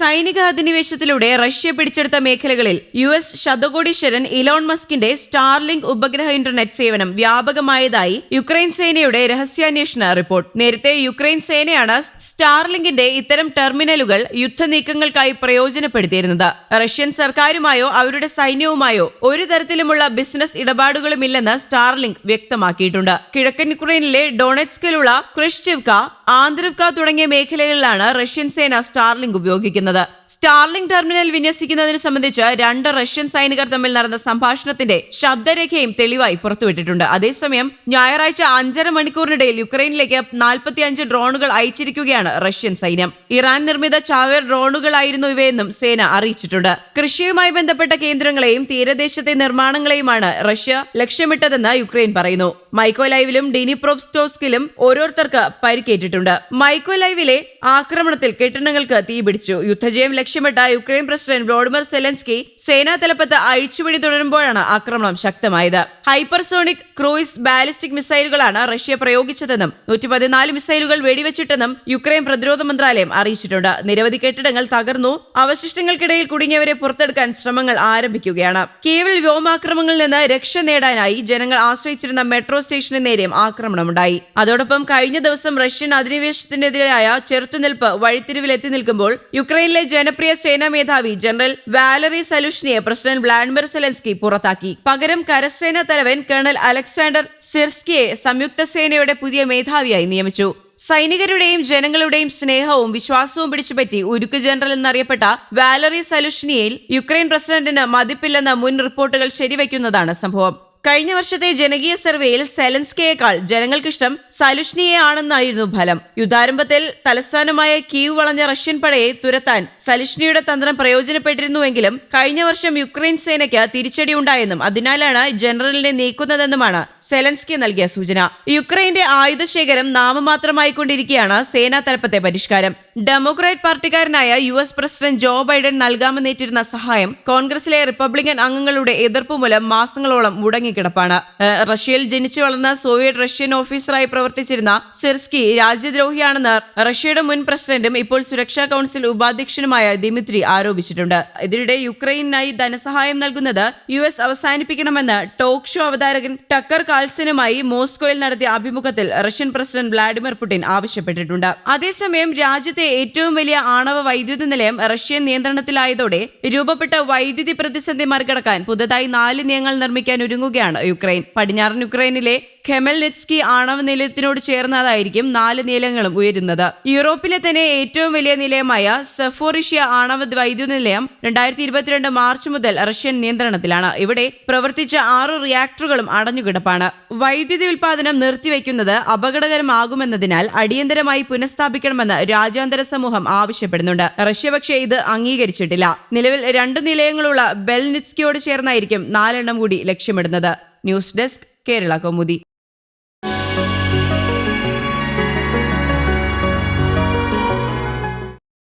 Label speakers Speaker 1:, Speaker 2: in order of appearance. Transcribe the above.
Speaker 1: സൈനിക അധിനിവേശത്തിലൂടെ റഷ്യ പിടിച്ചെടുത്ത മേഖലകളിൽ യു എസ് ശതകോടീശ്വരൻ ഇലോൺ മസ്കിന്റെ സ്റ്റാർലിങ്ക് ഉപഗ്രഹ ഇന്റർനെറ്റ് സേവനം വ്യാപകമായതായി യുക്രൈൻ സേനയുടെ രഹസ്യാന്വേഷണ റിപ്പോർട്ട്. നേരത്തെ യുക്രൈൻ സേനയാണ് സ്റ്റാർലിങ്കിന്റെ ഇത്തരം ടെർമിനലുകൾ യുദ്ധനീക്കങ്ങൾക്കായി പ്രയോജനപ്പെടുത്തിയിരുന്നത്. റഷ്യൻ സർക്കാരുമായോ അവരുടെ സൈന്യവുമായോ ഒരു തരത്തിലുമുള്ള ബിസിനസ് ഇടപാടുകളുമില്ലെന്ന് സ്റ്റാർലിങ്ക് വ്യക്തമാക്കിയിട്ടുണ്ട്. കിഴക്കൻ യുക്രൈനിലെ ഡൊണറ്റ്സ്കിലുള്ള ക്രിഷ്ചിവ്ക ആന്ത്രിവ്ക തുടങ്ങിയ മേഖലകളിലാണ് റഷ്യൻ സേന സ്റ്റാർലിങ്ക് ഉപയോഗിക്കുന്നത്. പറയുന്നത് സ്റ്റാർലിംഗ് ടെർമിനൽ വിന്യസിക്കുന്നതിന് സംബന്ധിച്ച് രണ്ട് റഷ്യൻ സൈനികർ തമ്മിൽ നടന്ന സംഭാഷണത്തിന്റെ ശബ്ദരേഖയും തെളിവായി പുറത്തുവിട്ടിട്ടുണ്ട്. അതേസമയം ഞായറാഴ്ച അഞ്ചര മണിക്കൂറിനിടയിൽ യുക്രൈനിലേക്ക് നാൽപ്പത്തിയഞ്ച് ഡ്രോണുകൾ അയച്ചിരിക്കുകയാണ് റഷ്യൻ സൈന്യം. ഇറാൻ നിർമ്മിത ചാവേർ ഡ്രോണുകളായിരുന്നു ഇവയെന്നും സേന അറിയിച്ചിട്ടുണ്ട്. കൃഷിയുമായി ബന്ധപ്പെട്ട കേന്ദ്രങ്ങളെയും തീരദേശത്തെ നിർമ്മാണങ്ങളെയുമാണ് റഷ്യ ലക്ഷ്യമിട്ടതെന്ന് യുക്രൈൻ പറയുന്നു. മൈക്കോലൈവിലും ഡിനിപ്രോപ്സ്റ്റോസ്കിലും ഓരോരുത്തർക്ക് പരിക്കേറ്റിട്ടുണ്ട്. മൈക്കോലൈവിലെ ആക്രമണത്തിൽ കെട്ടിടങ്ങൾക്ക് തീപിടിച്ചു. യുദ്ധജയം ലക്ഷ്യമിട്ട യുക്രൈൻ പ്രസിഡന്റ് വ്ളോഡിമിർ സെലൻസ്കി സേനാ തലപ്പത്ത് അഴിച്ചുപിടി തുടരുമ്പോഴാണ് ആക്രമണം ശക്തമായത്. ഹൈപ്പർസോണിക് ക്രൂയിസ് ബാലിസ്റ്റിക് മിസൈലുകളാണ് റഷ്യ പ്രയോഗിച്ചതെന്നും നൂറ്റി പതിനാല് മിസൈലുകൾ വെടിവെച്ചിട്ടെന്നും യുക്രൈൻ പ്രതിരോധ മന്ത്രാലയം അറിയിച്ചിട്ടുണ്ട്. നിരവധി കെട്ടിടങ്ങൾ തകർന്നു അവശിഷ്ടങ്ങൾക്കിടയിൽ കുടുങ്ങിയവരെ പുറത്തെടുക്കാൻ ശ്രമങ്ങൾ ആരംഭിക്കുകയാണ്. കീവിൽ വ്യോമാക്രമങ്ങളിൽ നിന്ന് രക്ഷ നേടാനായി ജനങ്ങൾ ആശ്രയിച്ചിരുന്ന മെട്രോ സ്റ്റേഷന് നേരെയും ആക്രമണമുണ്ടായി. അതോടൊപ്പം കഴിഞ്ഞ ദിവസം റഷ്യൻ അധിനിവേശത്തിനെതിരായ ചെറുത്തുനിൽപ്പ് വഴിത്തിരിവിൽ എത്തി നിൽക്കുമ്പോൾ യുക്രൈനിലെ ജനപ്രിയ സേനാ മേധാവി ജനറൽ വാലറി സലുഷ്നിയെ പ്രസിഡന്റ് വ്ളാഡിമിർ സെലൻസ്കി പുറത്താക്കി. പകരം കരസേനാ തലവൻ കേണൽ അലക്സാണ്ടർ സിർസ്കിയെ സംയുക്ത സേനയുടെ പുതിയ മേധാവിയായി നിയമിച്ചു. സൈനികരുടെയും ജനങ്ങളുടെയും സ്നേഹവും വിശ്വാസവും പിടിച്ചുപറ്റി ഉരുക്ക് ജനറൽ എന്നറിയപ്പെട്ട വാലറി സലുഷ്നിയയിൽ യുക്രൈൻ പ്രസിഡന്റിന് മതിപ്പില്ലെന്ന മുൻ റിപ്പോർട്ടുകൾ ശരിവയ്ക്കുന്നതാണ് സംഭവം. കഴിഞ്ഞ വർഷത്തെ ജനകീയ സർവേയിൽ സെലൻസ്കയേക്കാൾ ജനങ്ങൾക്കിഷ്ടം സലുഷ്നിയെ ആണെന്നായിരുന്നു ഫലം. യുദ്ധാരംഭത്തിൽ തലസ്ഥാനമായ കീവ് വളഞ്ഞ റഷ്യൻ പടയെ തുരത്താൻ സലുഷ്നിയുടെ തന്ത്രം പ്രയോജനപ്പെട്ടിരുന്നുവെങ്കിലും കഴിഞ്ഞ വർഷം യുക്രൈൻ സേനയ്ക്ക് തിരിച്ചടി ഉണ്ടായെന്നും അതിനാലാണ് ജനറലിനെ നീക്കുന്നതെന്നുമാണ് സെലൻസ്കി നൽകിയ സൂചന. യുക്രൈന്റെ ആയുധശേഖരം നാമമാത്രമായിക്കൊണ്ടിരിക്കുകയാണ് സേനാ തലപ്പത്തെ പരിഷ്കാരം. Democrat പാർട്ടിക്കാരനായ U S president Joe Biden നൽകാമെന്നേറ്റിരുന്ന സഹായം കോൺഗ്രസിലെ റിപ്പബ്ലിക്കൻ അംഗങ്ങളുടെ എതിർപ്പ് മൂലം മാസങ്ങളോളം മുടങ്ങിക്കിടപ്പാണ്. റഷ്യയിൽ ജനിച്ചു വളർന്ന സോവിയറ്റ് റഷ്യൻ ഓഫീസറായി പ്രവർത്തിച്ചിരുന്ന സെർസ്കി രാജ്യദ്രോഹിയാണെന്ന് റഷ്യയുടെ മുൻ പ്രസിഡന്റും ഇപ്പോൾ സുരക്ഷാ കൌൺസിൽ ഉപാധ്യക്ഷനുമായ ദിമിത്രി ആരോപിച്ചിട്ടുണ്ട്. ഇതിനിടെ യുക്രൈനായി ധനസഹായം നൽകുന്നത് യു എസ് അവസാനിപ്പിക്കണമെന്ന് ടോക്ക് ഷോ അവതാരകൻ ടക്കർ കാൾസനുമായി മോസ്കോയിൽ നടത്തിയ അഭിമുഖത്തിൽ റഷ്യൻ പ്രസിഡന്റ് വ്ളാഡിമിർ പുടിൻ ആവശ്യപ്പെട്ടിട്ടുണ്ട്. അതേസമയം രാജ്യത്തെ ഏറ്റവും വലിയ ആണവ വൈദ്യുതി നിലയം റഷ്യൻ നിയന്ത്രണത്തിലായതോടെ രൂപപ്പെട്ട വൈദ്യുതി പ്രതിസന്ധി മറികടക്കാൻ പുതുതായി നാല് നിയമങ്ങൾ നിർമ്മിക്കാൻ ഒരുങ്ങുകയാണ് യുക്രൈൻ. പടിഞ്ഞാറൻ യുക്രൈനിലെ ഖെമൽനെറ്റ്സ്കി ആണവ നിലയത്തിനോട് ചേർന്നതായിരിക്കും നാല് നിലയങ്ങളും ഉയരുന്നത്. യൂറോപ്പിലെ തന്നെ ഏറ്റവും വലിയ നിലയമായ സെഫോറിഷ്യ ആണവ വൈദ്യുത നിലയം രണ്ടായിരത്തി ഇരുപത്തിരണ്ട് മാർച്ച് മുതൽ റഷ്യൻ നിയന്ത്രണത്തിലാണ്. ഇവിടെ പ്രവർത്തിച്ച ആറ് റിയാക്ടറുകളും അടഞ്ഞുകിടപ്പാണ്. വൈദ്യുതി ഉൽപാദനം നിർത്തിവെക്കുന്നത് അപകടകരമാകുമെന്നതിനാൽ അടിയന്തരമായി പുനഃസ്ഥാപിക്കണമെന്ന് രാജ്യാന്തര സമൂഹം ആവശ്യപ്പെടുന്നുണ്ട്. റഷ്യ പക്ഷേ ഇത് അംഗീകരിച്ചിട്ടില്ല. നിലവിൽ രണ്ട് നിലയങ്ങളുള്ള ബെൽനിറ്റ്സ്കിയോട് ചേർന്നായിരിക്കും നാലെണ്ണം കൂടി ലക്ഷ്യമിടുന്നത്. News desk Kerala Kaumudi.